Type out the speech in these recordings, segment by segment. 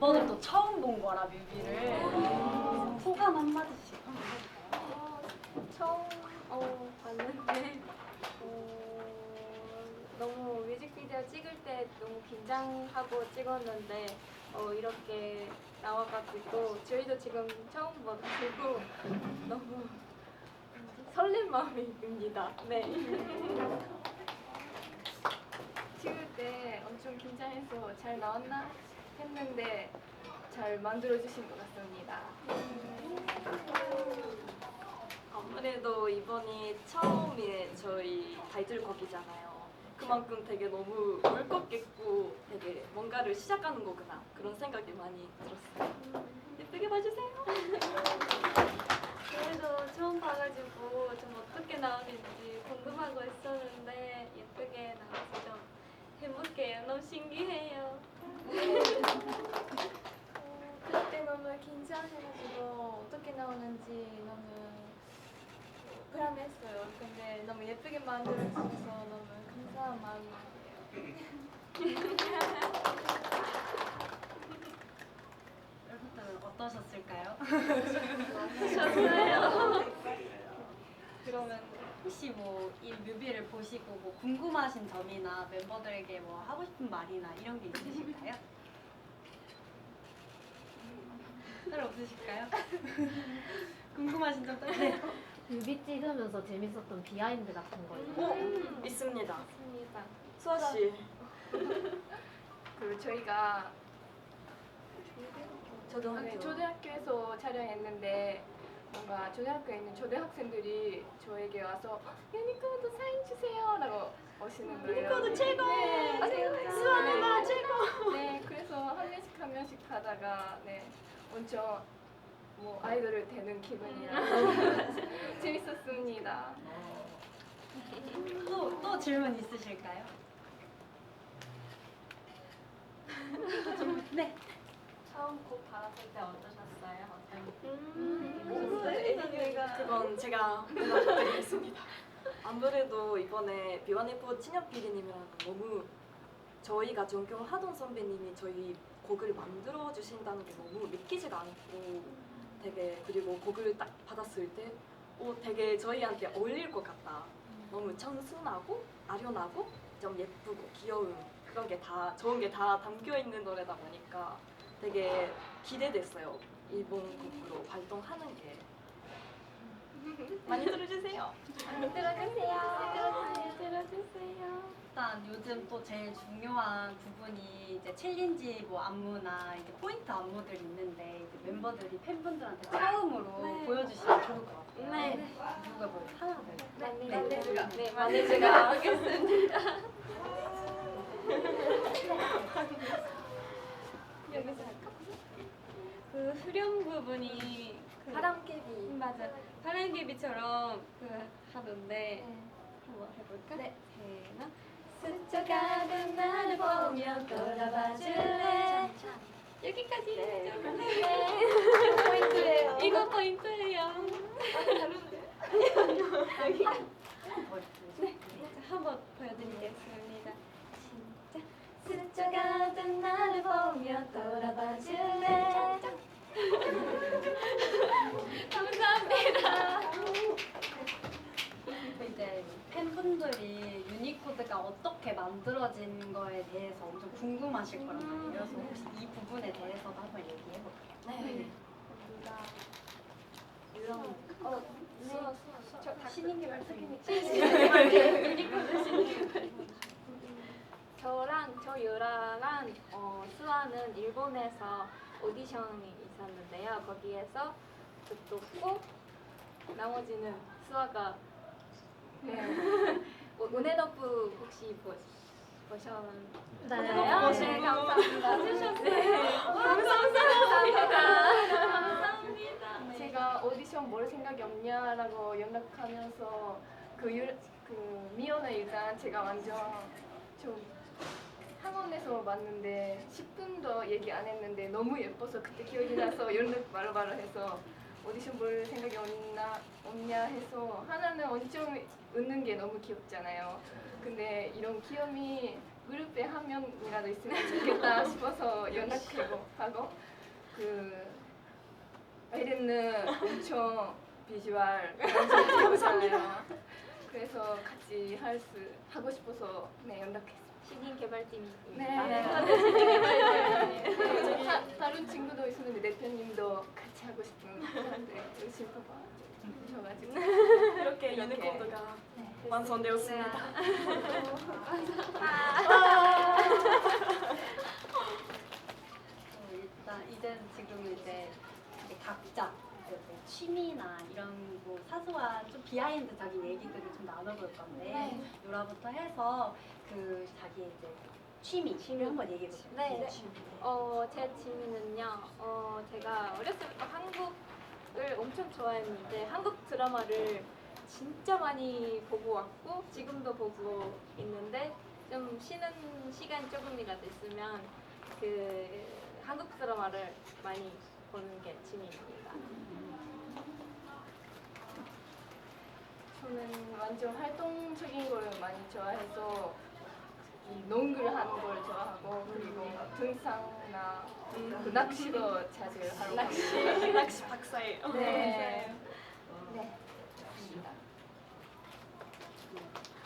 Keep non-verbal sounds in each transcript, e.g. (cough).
멤버들도 처음 본 거라 뮤비를 소감 한마디씩 어, 처음 어, 봤는데 어, 너무 뮤직비디오 찍을 때 너무 긴장하고 찍었는데 어, 이렇게 나와가지고 저희도 지금 처음 봐가지고 (laughs) 너무 설렘 마음입니다. 네. (laughs) 찍을 때 엄청 긴장해서 잘 나왔나 했는데 잘 만들어주신 것 같습니다. 아무래도 이번이 처음에 저희 타이틀곡이잖아요. 그만큼 되게 너무 울컥했고 되게 뭔가를 시작하는 거구나 그런 생각이 많이 들었어요. 예쁘게 봐주세요. 저희도 처음 봐가지고 좀 어떻게 나오는지 궁금하고 있었는데 예쁘게 나와서 좀 행복해요. 너무 신기해요. 어, 그때 너무 긴장해가지고 어떻게 나오는지 너무 불안했어요. 근데 너무 예쁘게 만들어주셔서 너무 감사한 마음이에요. 여러분들은 어떠셨을까요? (laughs) 좋았어요. (laughs) 그러면 혹시 뭐 이 뮤비를 보시고 뭐 궁금하신 점이나 멤버들에게 뭐 하고 싶은 말이나 이런 게 있으실까요? 따로 없으실까요? (laughs) 궁금하신 점 따로? 네. 뮤비 찍으면서 재밌었던 비하인드 같은 거 있나요? 어, 있습니다. 맞습니다. 수아 씨. 그 저희가 초등학교. 네, 초등학교에서 촬영했는데 뭔가 초등학교에 있는 초등학생들이 저에게 와서 유니코드 사인 주세요라고 오시는 거예요. 유니코드 최고! 네, 제가 수아 누나 최고! 네, 그래서 한 명씩 한 명씩 하다가 네, 엄청 뭐 아이돌을 되는 기분이라 (laughs) 재밌었습니다. 또, 또 질문 있으실까요? 네. 처음 곡 받았을 때 어떠셨어요? 어떤 음, 그건 제가 대답드리겠습니다. 아무래도 이번에 비원F 친현 PD님이랑 너무 저희가 존경하던 선배님이 저희 곡을 만들어 주신다는 게 너무 믿기지가 않고 되게 그리고 곡을 딱 받았을 때 오, 되게 저희한테 어울릴 것 같다. 너무 청순하고 아련하고 좀 예쁘고 귀여운 그런 게 다 좋은 게 다 담겨 있는 노래다 보니까 되게 기대됐어요. 이번 곡으로 활동하는 게 (laughs) 많이 들어주세요. 들어주세요. 들어주세요. 일단 요즘 또 제일 중요한 부분이 이제 챌린지 뭐 안무나 이제 포인트 안무들 있는데 이제 멤버들이 팬분들한테 처음으로 네. 보여주시면 좋을 것 같아요. 네. 누가 뭐 하나 둘. 네, 네. 마네즈가 네, 마네즈가 하겠습니다. (laughs) (laughs) 여기서 할까? 그 후렴 부분이 그 바람개비. 맞아 바람개비처럼 그 하던데 네. 한번 해볼까? 네. 하나 스쳐가는 나를 보며 돌아봐 줄래? 여기까지 네. 네. (laughs) 포인트예요. 이거 포인트예요. 네, (laughs) 자, 한번 보여드리겠습니다. 진짜 스쳐가던 나를 보며 돌아봐 줄래? 감사합니다. 이제 팬분들이 유니코드가 어떻게 만들어진 거에 엄청 궁금하실 거란 말이에요. 그래서 혹시 이 부분에 대해서도 한번 얘기해 볼게요. 네. 이런 어, 수아, 수아, 저 신인기 말씀이 저랑 저 유라랑 어, 수아는 일본에서 오디션이 있었는데요. 거기에서 꼭 나머지는 수아가 네. (laughs) 오- 오네너프 혹시 보, 보셨나요? 네. 네, 감사합니다. 네. 감사합니다. 감사합니다. 제가 오디션 뭘 생각이 없냐라고 연락하면서 그, 유, 그 미연을 일단 제가 완전 좀 학원에서 봤는데 10분도 얘기 안 했는데 너무 예뻐서 그때 기억이 나서 (laughs) 연락 바로바로 해서 오디션 볼 생각이 없나 없냐 해서 하나는 엄청 웃는 게 너무 귀엽잖아요. 근데 이런 귀염이 그룹에 한 명이라도 있으면 좋겠다 (laughs) 싶어서 연락하고 하고 그 에렌은 엄청 비주얼 좋잖아요. 그래서 같이 할 수 하고 싶어서 네 연락했어요. 신인 개발팀입니다. 네. 네. 다, 다른 친구도 있었는데 대표님도 같이 하고 싶은 사람들 열심히 봐봐 주셔가지고 이렇게 이렇게. 유니코드가 완성되었습니다. 어, 일단 이제 지금 이제 이제 각자 이제 뭐 취미나 이런 뭐 사소한 좀 비하인드적인 얘기들을 좀 나눠볼 건데 유라부터 해서 그 자기 이제 취미 취미 한번 얘기해 볼게요. 네. 어, 제 취미는요. 어, 제가 어렸을 때 한국을 엄청 좋아했는데 한국 드라마를 진짜 많이 보고 왔고 지금도 보고 있는데 좀 쉬는 시간 조금이라도 있으면 그 한국 드라마를 많이 보는 게 취미입니다. 저는 완전 활동적인 걸 많이 좋아해서 이 농구를 하는 걸 좋아하고 그리고 등산이나 그 낚시도 자주 하러 (laughs) 낚시 낚시 박사예요. 네. (laughs) 네.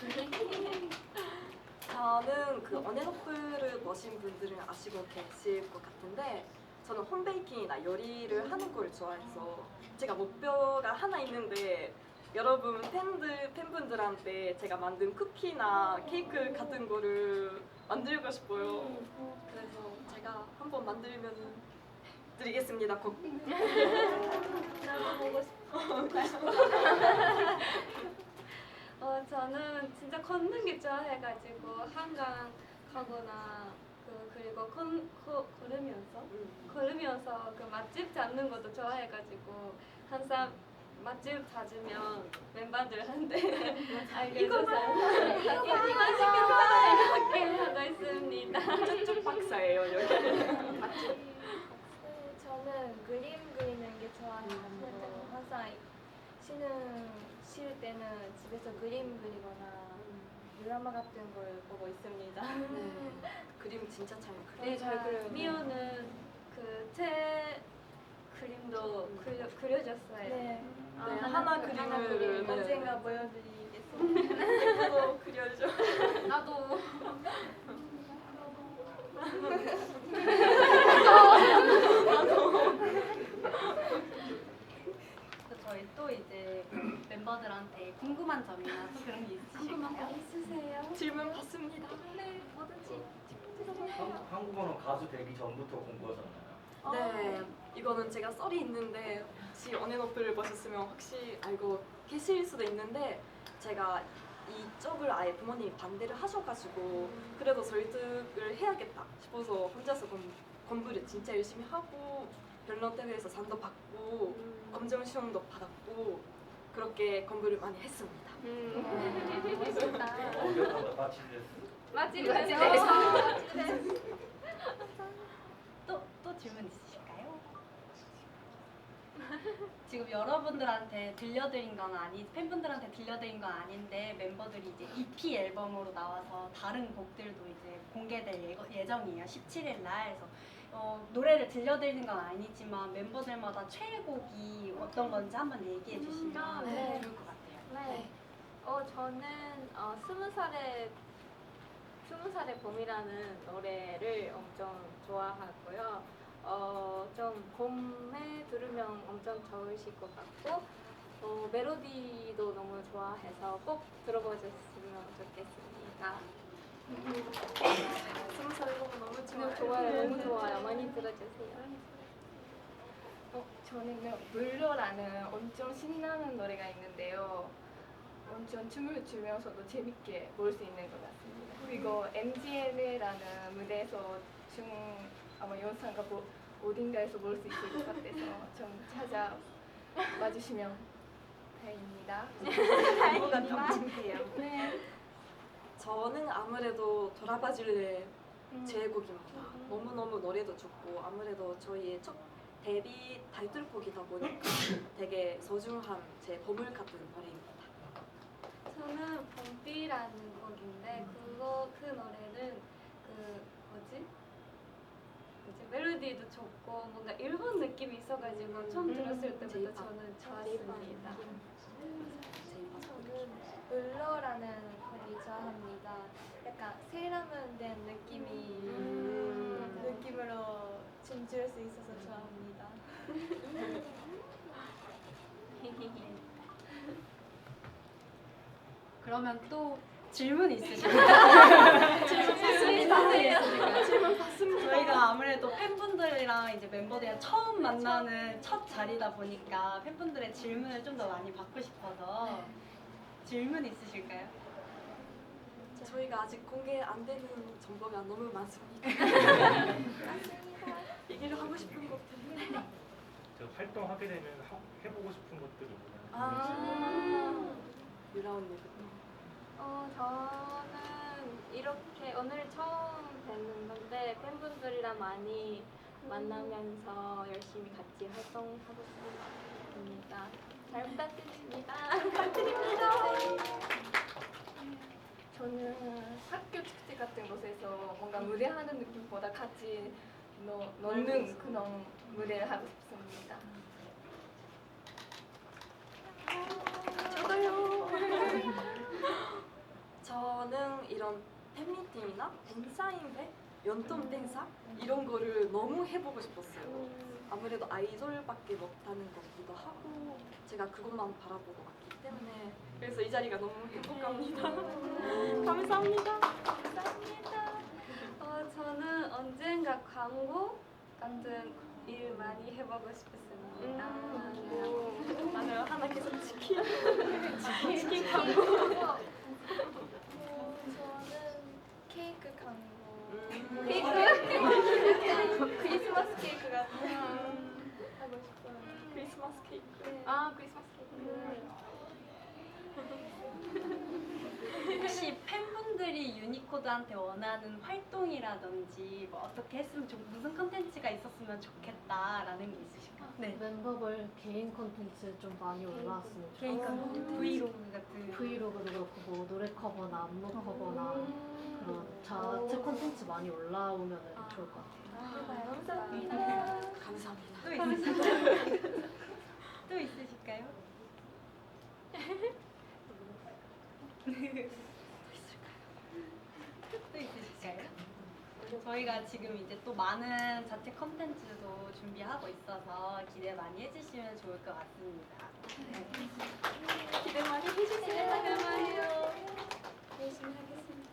(laughs) 저는 그 언앤오프를 보신 분들은 아시고 계실 것 같은데 저는 홈베이킹이나 요리를 하는 걸 좋아해서 제가 목표가 하나 있는데 여러분 팬들 팬분들한테 제가 만든 쿠키나 케이크 같은 거를 만들고 싶어요. 그래서 제가 한번 만들면 드리겠습니다. 꼭. (laughs) (laughs) 나도 보고 싶어. 어, 저는 진짜 걷는 게 좋아해가지고 한강 가거나 그 그리고 건, 거, 걸으면서? 걸으면서 그 맛집 찾는 것도 좋아해가지고 항상 맛집 찾으면 멤버들한테 (laughs) 알려줘서 이거 맛있겠다. 이렇게 하고 있습니다. 쭉 박사예요 여기. (laughs) 저는 그림 그리는 게 좋아해가지고 항상 쉬는 쉴 때는 집에서 그림 그리거나 드라마 같은 걸 보고 있습니다. 네. (laughs) 그림 진짜 잘 그려요. 네, 잘 그려요. 미호는 그새 그림도 그려, 그려줬어요. 네. 아, 네, 하나 그- 그림을 그림. 네. 언젠가 보여드리겠습니다. 예쁘도 (laughs) 그려줘. 나도 (laughs) 그래서 저희 또 이제 멤버들한테 궁금한 점이나 또 그런 게 있으실까요? 있으세요? 질문 받습니다. 네, 뭐든지. 한- 한국어는 가수 되기 전부터 공부하셨나요? 네, 이거는 제가 썰이 있는데 혹시 언앤오프를 보셨으면 혹시 알고 계실 수도 있는데 제가 이쪽을 아예 부모님이 반대를 하셔가지고 그래도 설득을 해야겠다 싶어서 혼자서 공, 공부를 진짜 열심히 하고 변론 대회에서 상도 받고 검정 시험도 받았고 그렇게 공부를 많이 했습니다. 어디서 같이 됐어? 맛집 맛집 가서 또, 또 질문 있으실까요? 지금 여러분들한테 들려드린 건 아니, 팬분들한테 들려드린 건 아닌데 멤버들이 이제 EP 앨범으로 나와서 다른 곡들도 이제 공개될 예- 예정이에요. 17일 날. 그래서 어, 노래를 들려드리는 건 아니지만 멤버들마다 최애곡이 어떤 건지 한번 얘기해 주시면 아, 네. 좋을 것 같아요. 네. 어 저는 어 스무 살의 스무 살의 봄이라는 노래를 엄청 좋아하고요. 어 좀 봄에 들으면 엄청 좋으실 것 같고 어 멜로디도 너무 좋아해서 꼭 들어보셨으면 좋겠습니다. 스무 살 너무 너무 너무 좋아요, 너무 좋아요. 많이 들어주세요. 어, 저는요 물러라는 엄청 신나는 노래가 있는데요. 엄청 춤을 추면서도 재밌게 볼 수 있는 것 같습니다. 그리고 MGM이라는 무대에서 춤 아마 영상가 뭐, 어딘가에서 볼 수 있을 것 같아서 좀 찾아 와 주시면 다행입니다. (laughs) 깜찍해요. 네. 저는 아무래도 돌아봐 줄래 음. 제곡입니다. 음. 너무너무 노래도 좋고 아무래도 저희의 첫 데뷔 타이틀곡이다 보니까 (laughs) 되게 소중한 제 보물 같은 노래입니다. 저는 봄비라는 곡인데 음. 그거 그 노래는 그 뭐지? 이제 멜로디도 좋고 뭔가 일본 느낌이 있어가지고 음. 처음 들었을 때부터 저는 아, 좋았습니다. 제이팝. 저는 울러라는 좋아합니다. 약간 세일하면 느낌이 음. 느낌으로 춤출 수 있어서 좋아합니다. (laughs) 그러면 또 질문 있으실까요? (laughs) 질문 있으실까요? 질문 받습니다. 저희가 아무래도 팬분들이랑 이제 멤버들이랑 처음 만나는 첫 자리다 보니까 팬분들의 질문을 좀 더 많이 받고 싶어서 질문 있으실까요? 저희가 아직 공개 안 되는 정보가 너무 많습니다. (laughs) 얘기를 하고 싶은 것들. 저 활동하게 되면 하- 해보고 싶은 것들이 있나요? 아, 유라 언니부터. 어, 저는 이렇게 오늘 처음 뵙는 건데 팬분들이랑 많이 만나면서 열심히 같이 활동하고 싶습니다. 잘 부탁드립니다. 저는 학교 축제 같은 곳에서 뭔가 무대하는 느낌보다 같이 노, 노는 그런 무대를 하고 싶습니다. 저는 이런 팬미팅이나 팬사인회, 연tom 팬사 이런 거를 너무 해보고 싶었어요. 아무래도 아이돌밖에 못하는 것기도 하고 제가 그것만 바라보고 왔기 때문에 그래서 이 자리가 너무 행복합니다. 감사합니다. 어, 저는 언젠가 광고 같은 일 많이 해보고 싶습니다. 네. 맞아요. 하나 계속 치킨. 치킨 광고. 어, 저는 케이크 광고. 음. 케이크? 크리스마스 케이크 거 하고 싶어요. 크리스마스 케이크. 아 크리스마스 케이크. (laughs) 혹시 팬분들이 유니코드한테 원하는 활동이라든지 뭐 어떻게 했으면 좋 무슨 컨텐츠가 있었으면 좋겠다라는 게 있으실까요? 네. 멤버별 개인 콘텐츠 좀 많이 올라왔으면 좋겠어요. 개인 컨텐츠, 브이로그 같은 브이로그도 그렇고 뭐 노래 커버나 안무 커버나 그런 자체 콘텐츠 많이 올라오면 좋을 것 같아요. 감사합니다. 감사합니다. 또 있으실까요? (laughs) (laughs) 또 있으실까요? (laughs) 또 있으실까요? 저희가 지금 이제 또 많은 자체 컨텐츠도 준비하고 있어서 기대 많이 해주시면 좋을 것 같습니다. 기대 많이 해주세요. 열심히 하겠습니다.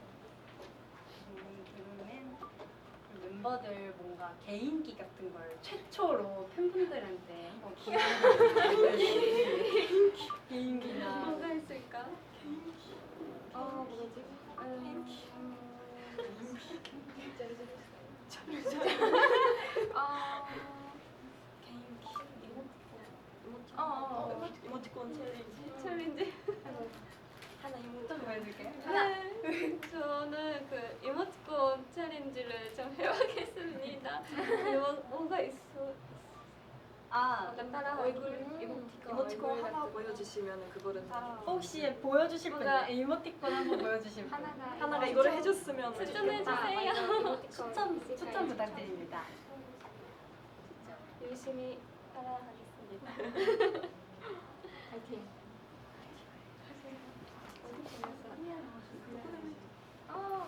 음, 그러면 멤버들 뭔가 개인기 같은 걸 최초로 팬분들한테 한번 기대해주세요. 개인기나 뭐가 있을까? 어 뭐지? 음, 어, 어, 어, 이모티콘 챌린지. 챌린지. 하나 이모. 좀 보여줄게요. 네, 저는 그 이모티콘 챌린지를 좀 해보겠습니다. (laughs) 뭐, 뭐가 있어? 아 따라 얼굴 이모티콘, 이모티콘 얼굴 하나 보여주시면 그거를 따라. 혹시 보여주실 분 뭔가- 이모티콘 한번 보여주실 분 하나가 하나가 이거를 해줬으면 추천해. 주세요. 추천 추천 부탁드립니다. 열심히 따라하겠습니다. (laughs) 파이팅. 어.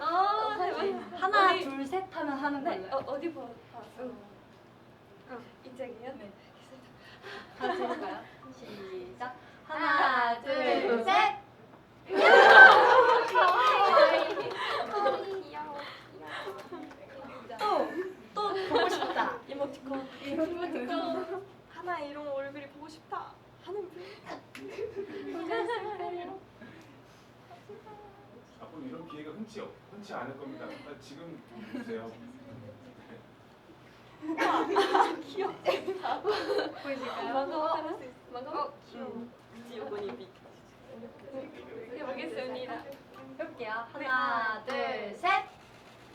아, 대박. 하나 둘 셋 하면 하는 네, 걸로. 어, 어디 봐? 봤어? 이쪽이요? 네. (laughs) 같이 해볼까요? 시작. 하나, 둘, 둘, 셋. 귀여워. 또, 또 보고 싶다. 이모티콘. 이모티콘. 하나 이런 얼굴이 보고 싶다. 하는 분. 앞으로 이런 기회가 흔치 없- 흔치 않을 겁니다. 아, 지금 보세요. 보여줄까요? 먹어. 먹어. 음. 지오건이 비. 해보겠습니다. 해볼게요. 하나, 둘, 셋.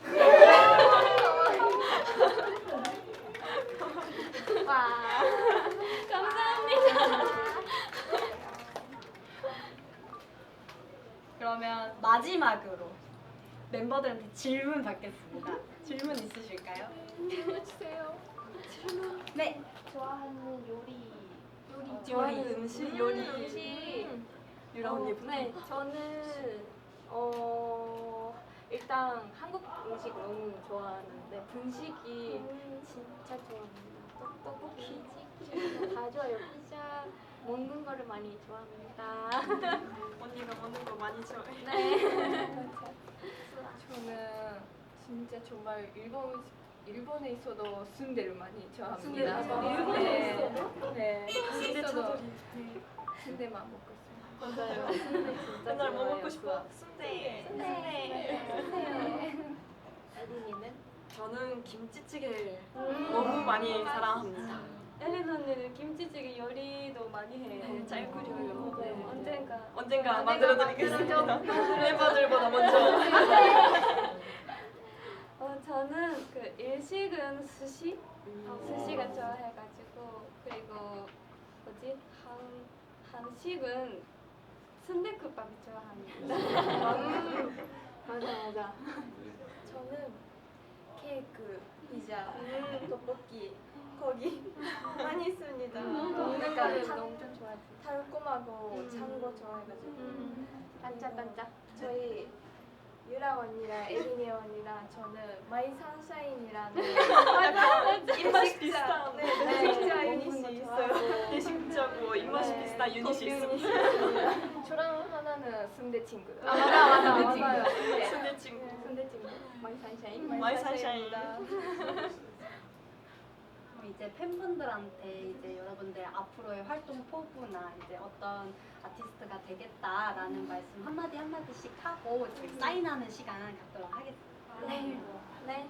(laughs) 와. 감사합니다. 그러면 마지막으로 멤버들한테 질문 받겠습니다. 질문? 해주세요. 네. 좋아하는 요리 요리 좋아하는 음식, 요리. 음식 유라 어, 언니부터. 네, 저는 어 일단 한국 음식 너무 좋아하는데 분식이 진짜 좋아합니다. 떡- 떡볶이, 치킨 다 좋아요. 피자 먹는 거를 많이 좋아합니다. (laughs) 언니가 먹는 거 많이 좋아해. 네. (laughs) 저는 진짜 정말 일본 음식- 일본에 있어도 순대를 많이 좋아합니다. 순대 맞아. 일본에 네. 있어도 네. 순대 있어도 차돌이. 순대만 먹고 있어요. 맞아요. 순대 진짜 맨날 뭐. 먹고 싶어? 순대. 에린이는? 저는 김치찌개를 음. 너무 많이 사랑합니다. 엘린 언니는 김치찌개 요리도 많이 해요. 네, 잘 끓여요. 네, 네. 언젠가 언젠가 만들어 드리겠습니다. 만들어줘. 멤버들보다 먼저. 어, 저는 그 일식은 스시, 스시가 좋아해가지고 그리고 뭐지 한 한식은 순대국밥이 좋아합니다. 음. 맞아 맞아. (laughs) 저는 케이크, 피자, 떡볶이 거기 많이 있습니다. 뭔가를 다- 너무 좀 좋아해. 달콤하고 음. 찬거 좋아해가지고 음. 반짝반짝. 저희 유라 언니랑 (laughs) 에리니 언니랑 저는 마이 산샤인이라는 (laughs) (laughs) 입맛이 비슷한. 네, 네, 유닛이 있어요. 대식적으고 입맛이 네, 비슷한 유닛이 있습니다. 저랑 하나는 순대 친구. 아 맞아 맞아 순대 맞아요. 친구. 순대 친구. 순대 친구. 마이 산샤인. 마이 산샤인. 이제 팬분들한테 이제 여러분들 앞으로의 활동 포부나 이제 어떤 아티스트가 되겠다라는 말씀 한마디 한마디씩 하고 이제 사인하는 시간 갖도록 하겠습니다. 네. 네.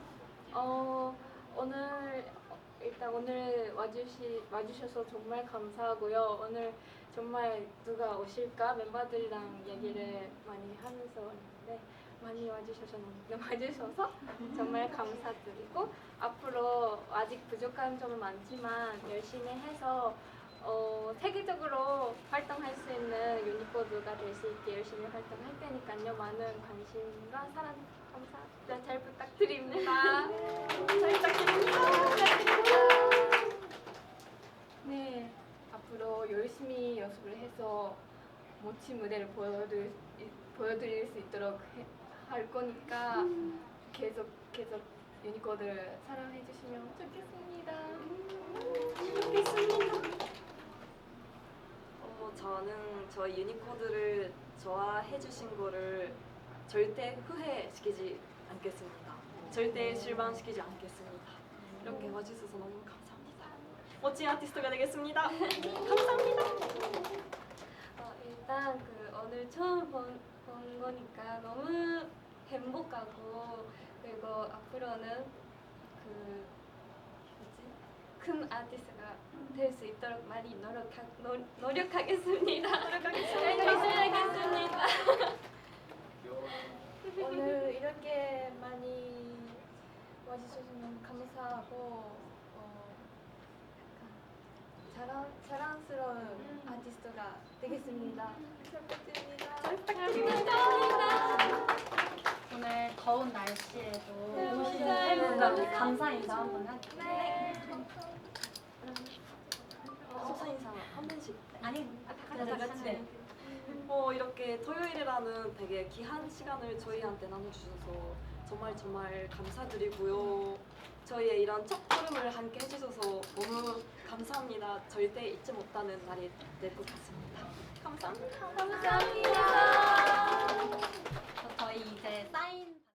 어 오늘 어, 일단 오늘 와주시 와주셔서 정말 감사하고요. 오늘 정말 누가 오실까 멤버들이랑 얘기를 많이 하면서 왔는데 많이 와주셔서 너무 (laughs) 와주셔서 정말 감사드리고 앞으로 아직 부족한 점은 많지만 열심히 해서 어, 세계적으로 활동할 수 있는 유니코드가 될 수 있게 열심히 활동할 테니까요. 많은 관심과 사랑 감사 잘 부탁드립니다. (laughs) 잘 부탁드립니다. 네, 앞으로 열심히 연습을 해서 멋진 무대를 보여드릴, 보여드릴 수 있도록 해- 할 거니까 계속 계속 유니코드를 사랑해 주시면 좋겠습니다. 어, 저는 저희 유니코드를 좋아해 주신 거를 절대 후회시키지 않겠습니다. 절대 실망시키지 않겠습니다. 이렇게 와주셔서 너무 감사합니다. 멋진 아티스트가 되겠습니다. (laughs) 감사합니다. 어, 일단 그 오늘 처음 본, 본 거니까 너무 행복하고 그리고 앞으로는 그 뭐지 큰 아티스트가 될 수 있도록 많이 노력하, 노, 노력하겠습니다. (laughs) 노력하겠습니다. (laughs) 오늘 이렇게 많이 와주셔서 너무 감사하고 어, 약간 자랑, 자랑스러운 아티스트가 되겠습니다. 잘 부탁드립니다. 오늘 더운 날씨에도 네, 오신 맞아요. 팬분들 감사 인사 한번 할게요. 네. 소사 인사 한 번씩. 아니, 다 같이. 어, 이렇게 토요일이라는 되게 귀한 시간을 저희한테 나눠주셔서 정말 정말 감사드리고요. 저희의 이런 첫 걸음을 함께 해주셔서 너무 감사합니다. 절대 잊지 못하는 날이 될 것 같습니다. 감사합니다. 감사합니다. 저희 이제 사인